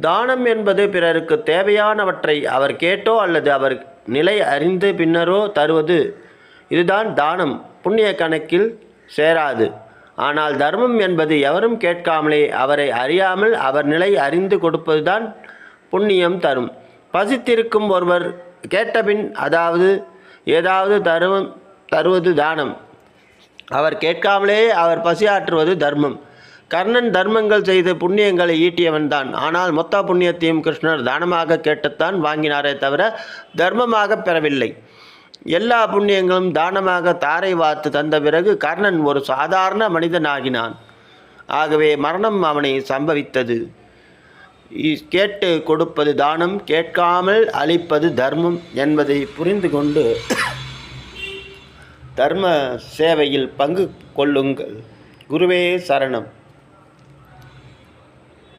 தானம் என்பது பிறருக்கு தேவையானவற்றை அவர் கேட்டோ அல்லது அவர் நிலை அறிந்து பின்னரோ தருவது. இதுதான் தானம். புண்ணிய கணக்கில் சேராது. ஆனால் தர்மம் என்பது எவரும் கேட்காமலே அவரை அறியாமல் அவர் நிலை அறிந்து கொடுப்பதுதான் புண்ணியம் தரும். பசித்திருக்கும் ஒருவர் கேட்டபின் அதாவது ஏதாவது தருவம் தருவது தானம். அவர் கேட்காமலே அவர் பசியாற்றுவது தர்மம். கர்ணன் தர்மங்கள் செய்து புண்ணியங்களை ஈட்டியவன் தான் ஆனால் மொத்த புண்ணியத்தையும் கிருஷ்ணர் தானமாக கேட்டுத்தான் வாங்கினாரே தவிர தர்மமாக பெறவில்லை. எல்லா புண்ணியங்களும் தானமாக தாரை வாத்து தந்த பிறகு கர்ணன் ஒரு சாதாரண மனிதனாகினான். ஆகவே மரணம் அவனை சம்பவித்தது. கேட்டு கொடுப்பது தானம் கேட்காமல் அளிப்பது தர்மம் என்பதை புரிந்து கொண்டு தர்ம சேவையில் பங்கு கொள்ளுங்கள். குருவே சரணம்.